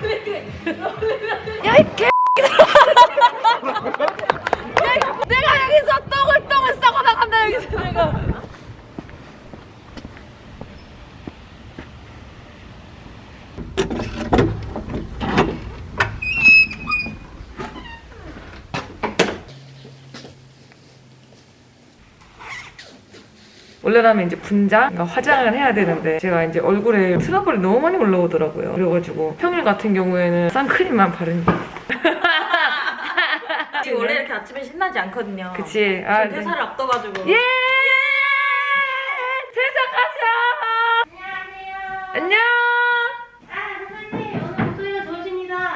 개. 야, 이- 내가 여기서 똥을 똥을 싸고 나간다 여기서 내가. 원래라면 이제 분장, 그러니까 화장을 해야 되는데 제가 이제 얼굴에 트러블이 너무 많이 올라오더라고요. 그래가지고 평일 같은 경우에는 선크림만 바른 지금 원래 이렇게 아침에 신나지 않거든요. 그치. 아, 지금 퇴사를 앞둬가지고. 예! 퇴사 가자! 안녕!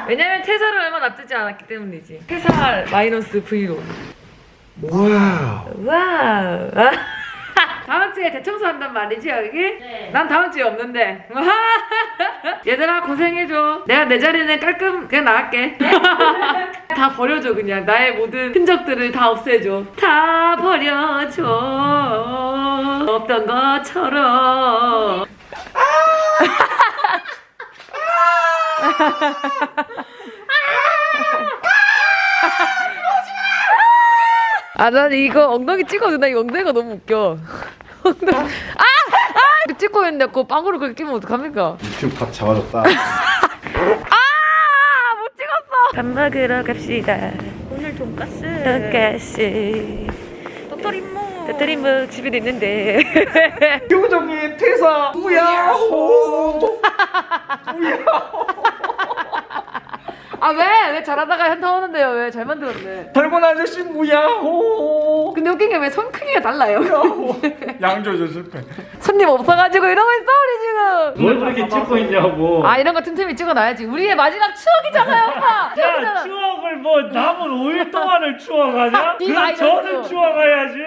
왜냐면 퇴사를 얼마 앞두지 않았기 때문이지. 퇴사 마이너스 브이로그. 와우. 와우. 다음 주에 대청소 한단 말이지 여기? 네. 난 다음 주에 없는데. 얘들아 고생해줘. 내가 내 자리는 깔끔 그냥 나갈게. 다 버려줘 그냥 나의 모든 흔적들을 다 없애줘. 다 버려줘. 없던 것처럼. 아, 난 이거 엉덩이 찍어도 나이 엉덩이가 너무 웃겨. 엉덩이. 아! 아! 찍고 있는데 그거 빵으로 그렇게 끼면 어떡합니까? 유튜브 밥 잡아줬다. 아! 못 찍었어! 밥 먹으러 갑시다. 오늘 돈까스. 돈가스. 도토리묵. 뭐 집에도 있는데. 표정이 퇴사. 우야호. 아, 왜? 왜 잘하다가 현타 오는데요? 왜? 잘 만들었네. 젊은 아저씨 무야호. 웃긴 게 왜 손 크기가 달라요? 양조조 실패. 손님 없어가지고 이러고 있어, 우리 지금. 뭘 그렇게 찍고 있냐고. 아, 이런 거 틈틈이 찍어놔야지. 우리의 마지막 추억이잖아요, 오빠! 야 추억이잖아. 추억을 뭐 남은 5일 동안을 추억하냐? 이 그럼 마이너스. 저는 추억해야지.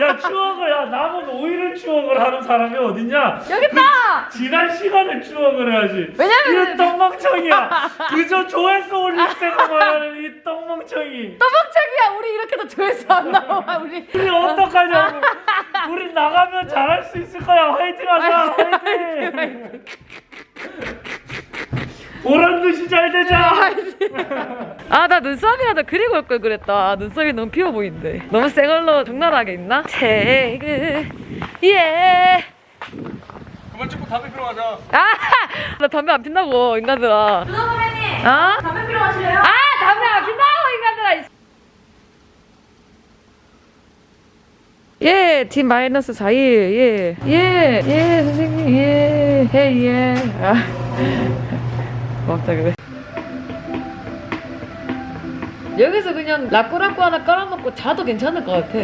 야 추억을 야 남은 5일을 추억을 하는 사람이 어딨냐? 여기 있다! 지난 시간을 추억을 해야지. 왜냐면- 이 똥멍청이야. 그저 조회수 올릴 생각만 하는 이 똥멍청이. 떠벅짝이야 우리 이렇게도 조회수 안 나와 우리 우리 어떡하냐고. 우리 나가면 잘할 수 있을 거야. 화이팅 하자. 화이팅. 보란 듯이 잘 되자. 아 나 눈썹이라도 그리고 올 걸 그랬다 아, 눈썹이 너무 피어 보이는데 너무 새 걸로 적나라하게 있나? 태그 예 그만 찍고 담배 피러 가자. 아나 담배 안 핀다고 인간들아 누나 선배님. 아? 담배 피러 가실래요? 아 담배 안 핀다고 인간들아 예, 팀 마이너스 4일, 예. 예, 예, 선생님, 예, 예, 예. 아, 고맙다, 그래. 여기서 그냥 라꾸라꾸 하나 깔아놓고 자도 괜찮을 것 같아.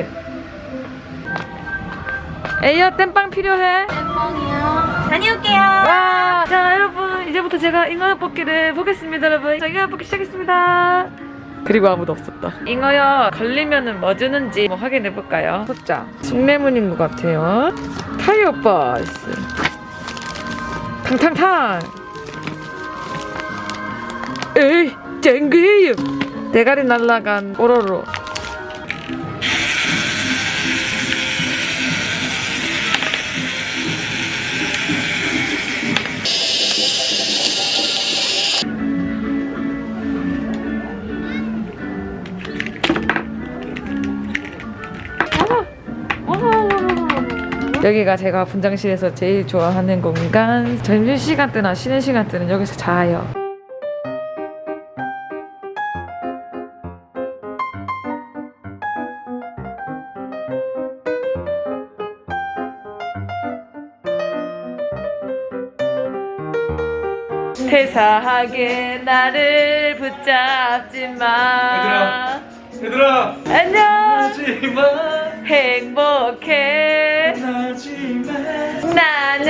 에이야, 땜빵 필요해? 뻥이요. 다녀올게요. 와, 자, 여러분, 이제부터 제가 잉어 뽑기를 보겠습니다, 여러분. 자, 잉어 뽑기 시작했습니다. 그리고 아무도 없었다. 잉어야, 걸리면은 뭐 주는지 뭐 확인해 볼까요? 소자. 식내문인 것 같아요. 타이어 버스. 탕탕탕. 에이, 쨍그예요. 대가리 날라간 오로로. 여기가 제가 분장실에서 제일 좋아하는 공간. 점심시간 때나 쉬는 시간 때는 여기서 자요. 퇴사하게 나를 붙잡지 마. 얘들아. 안녕. 하지마. 행복해. 나는.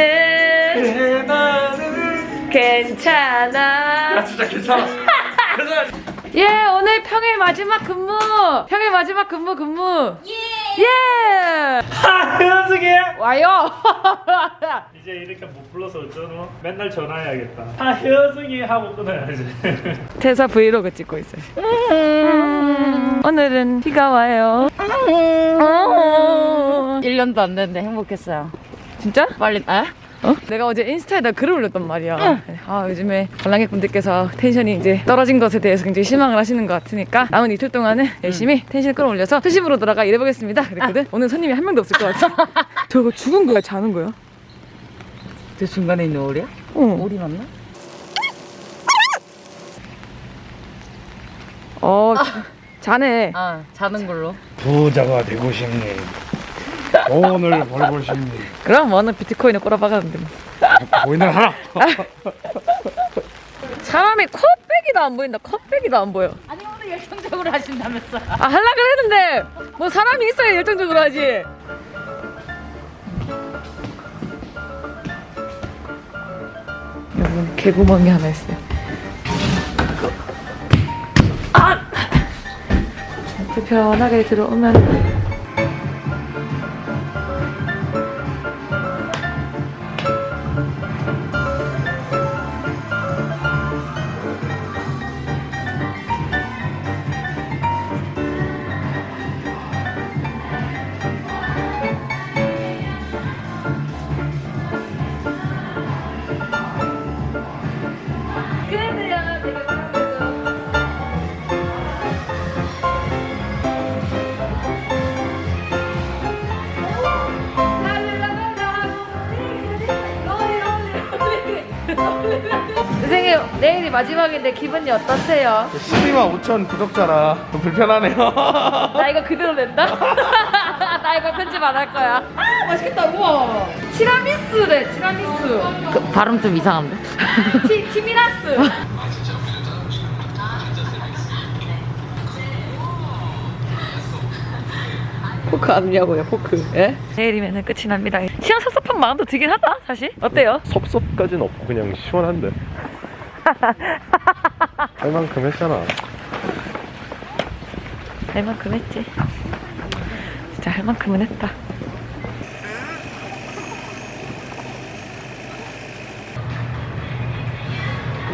괜찮아. 야 진짜 괜찮아. 괜찮아. 예, 오늘 평일 마지막 근무. 평일 마지막 근무 근무. 예. 예. 아, 현승이 와요. 이제 이렇게 못 불러서 어쩌노? 맨날 전화해야겠다. 아, 효승이 하고 끊어야지. 퇴사 브이로그 찍고 있어요. 음, 오늘은 비가 와요. 음. 1년도 안 됐는데 행복했어요. 진짜? 빨리, 에? 어? 내가 어제 인스타에다 글을 올렸단 말이야. 아 요즘에 관람객분들께서 텐션이 이제 떨어진 것에 대해서 굉장히 실망을 하시는 것 같으니까 남은 이틀 동안은 열심히 텐션을 끌어올려서 수십으로 돌아가 일해보겠습니다. 그랬거든. 오늘 손님이 한 명도 없을 것 같아. 저거 죽은 거야, 자는 거야? 저 중간에 있는 오리야? 어. 오리 맞나? 어, 자네. 아 자는 걸로 부자가 되고 싶니? 돈을 벌고 싶니? 그럼 뭐는 비트코인을 꼬라박았는데 뭐. 보이는 하나. 사람이 컵배기도 안 보인다. 컵배기도 안 보여. 아니 오늘 열정적으로 하신다면서 아 할라 그랬는데 뭐 사람이 있어야 열정적으로 하지. 여러분 개구멍이 하나 있어요. 아! 이렇게 편하게 들어오면 마지막인데 기분이 어떠세요? 12만 5천 구독자라 좀 불편하네요. 나 이거 그대로 낸다? 나 이거 편집 안 할 거야 아 맛있겠다 우와 티라미수래 티라미수 그 발음 좀 이상한데? 티, 티미라스 포크 아니냐고요 포크 예? 내일이면 끝이 납니다 시간 섭섭한 마음도 들긴 하다 사실 어때요? 섭섭까지는 없고 그냥 시원한데 할 만큼 했잖아. 할 만큼 했지. 진짜 할 만큼은 했다.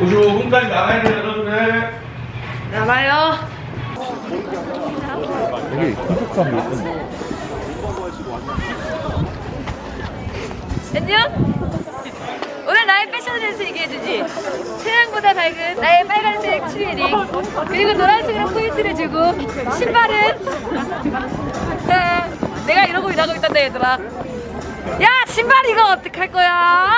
우주 5분까지 나가야 돼요, 여러분들. 나와요. 되게 긴박감이 있던데 안녕 오늘 나의 패션에 대해서 얘기해주지. 태양보다 밝은 나의 빨간색 추리닝 그리고 노란색으로 포인트를 주고 신발은 아, 내가 이러고 일하고 있단다 얘들아. 야 신발 이거 어떡할 거야?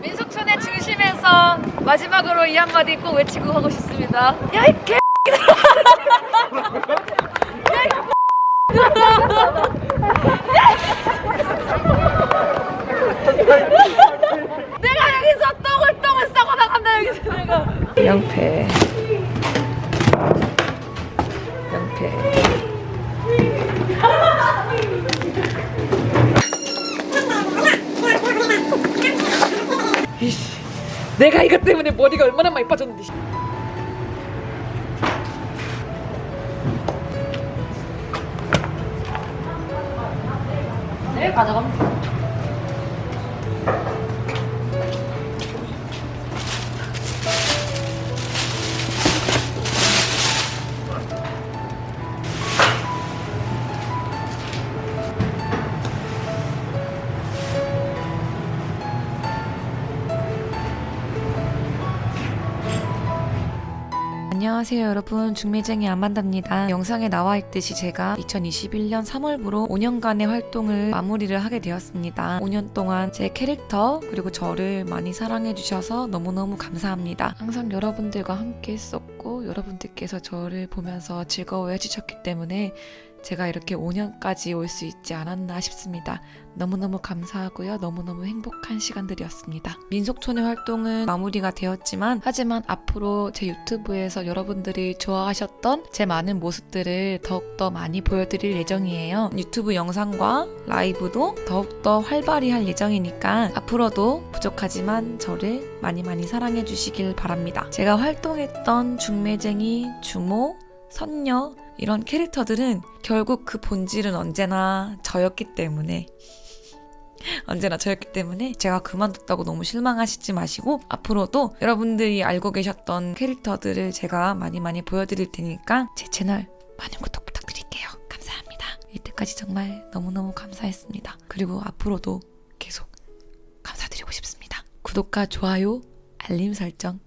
민속촌의 중심에서 마지막으로 이 한마디 꼭 외치고 가고 싶습니다. 야 이 개 내가 여기서 똥을 똥을 싸고 영패. 영패. 이씨, 내가 이것 때문에 머리가 얼마나 많이 빠졌는데 씨. 네 가져가면 안녕하세요 여러분. 중매쟁이 아만다입니다. 영상에 나와 있듯이 제가 2021년 3월부로 5년간의 활동을 마무리를 하게 되었습니다. 5년 동안 제 캐릭터 그리고 저를 많이 사랑해 주셔서 너무너무 감사합니다. 항상 여러분들과 함께 했었고 여러분들께서 저를 보면서 즐거워해 주셨기 때문에 제가 이렇게 5년까지 올 수 있지 않았나 싶습니다. 너무너무 감사하고요. 너무너무 행복한 시간들이었습니다. 민속촌의 활동은 마무리가 되었지만 하지만 앞으로 제 유튜브에서 여러분들이 좋아하셨던 제 많은 모습들을 더욱더 많이 보여드릴 예정이에요. 유튜브 영상과 라이브도 더욱더 활발히 할 예정이니까 앞으로도 부족하지만 저를 많이 많이 사랑해 주시길 바랍니다. 제가 활동했던 중매쟁이, 주모, 선녀 이런 캐릭터들은 결국 그 본질은 언제나 저였기 때문에 언제나 저였기 때문에 제가 그만뒀다고 너무 실망하시지 마시고 앞으로도 여러분들이 알고 계셨던 캐릭터들을 제가 많이 많이 보여드릴 테니까 제 채널 많은 구독 부탁드릴게요. 감사합니다. 이때까지 정말 너무너무 감사했습니다. 그리고 앞으로도 계속 구독과 좋아요, 알림 설정.